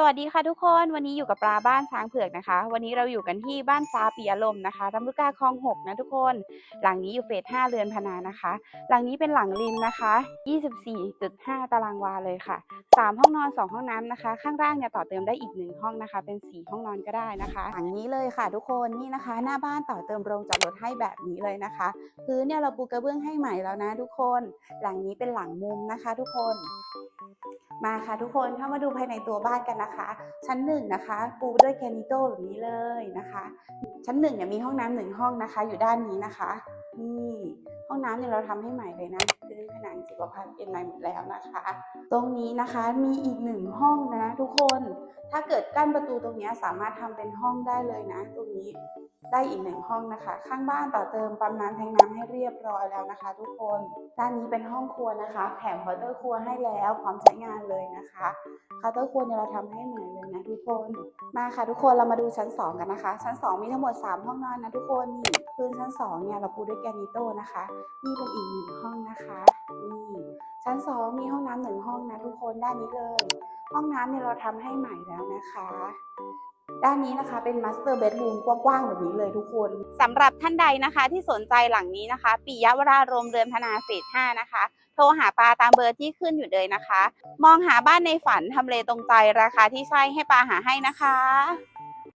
สวัสดีค่ะทุกคนวันนี้อยู่กับปลาบ้านช้างเผือกนะคะ วันนี้เราอยู่กันที่บ้านฟ้าปิยลมนะคะลำลูกกาคลองหกนะทุกคน หลังนี้อยู่เฟส5เรือนพนานะคะ หลังนี้เป็นหลังริมนะคะ 24.5 ตารางวาเลยค่ะ 3 ห้องนอน 2 ห้องน้ำนะคะ ข้างล่างเนี่ยต่อเติมได้อีก 1 ห้องนะคะ เป็น 4 ห้องนอนก็ได้นะคะ หลังนี้เลยค่ะ ทุกคนนี่นะคะ หน้าบ้านต่อเติมโรงจอดรถให้แบบนี้เลยนะคะพื้นเนี่ยเราปูกระเบื้องให้ใหม่แล้วนะ ทุกคน หลังนี้เป็นหลังมุมนะคะ ทุกคนมาค่ะทุกคนเข้ามาดูภายในตัวบ้านกันนะคะ ชั้นหนึ่งนะคะ ปูด้วยแคนิโต้แบบนี้เลยนะคะ ชั้นหนึ่งเนี่ยมีห้องน้ำหนึ่งห้องนะคะ อยู่ด้านนี้นะคะนี่ห้องน้ำเนี่ยเราทำให้ใหม่เลยนะคือผนังสุขภัณฑ์เป็นใหม่หมดแล้วนะคะ ตรงนี้นะคะมีอีกหนึ่งห้องนะทุกคน ถ้าเกิดกั้นประตูตรงนี้สามารถทำเป็นห้องได้เลยนะ ตรงนี้ได้อีกหนึ่งห้องนะคะ ข้างบ้านต่อเติมปั๊มน้ำแทงน้ำให้เรียบร้อยแล้วนะคะ ทุกคนด้านนี้เป็นห้องครัวนะคะแถมเคาน์เตอร์ครัวให้แล้วพร้อมใช้งานเลยนะคะเคาน์เตอร์ครัวเนี่ยเราทำให้ใหม่เลยนะทุกคนมาค่ะทุกคนเรามาดูชั้น 2 กันนะคะ ชั้น 2 มีทั้งหมด 3 ห้องนอนนะทุกคนนี่พื้นชั้น 2 เนี่ยเราปูด้วยแกรนิโต้นะคะ นี่เป็นอีกหนึ่งห้องนะคะ ชั้น 2 มีห้องน้ำหนึ่งห้องนะทุกคนด้านนี้เลย ห้องน้ำเนี่ยเราทำให้ใหม่แล้วนะคะ ด้านนี้นะคะเป็นมาสเตอร์เบดรูมกว้างๆแบบนี้เลยทุกคนสำหรับท่านใดนะคะที่สนใจหลังนี้นะคะปิยวรารมเรือนพนาเฟส5นะคะ โทรหาปาตามเบอร์ที่ขึ้นอยู่เลยนะคะ มองหาบ้านในฝันทำเลตรงใจราคาที่ใช่ให้ปาหาให้นะคะ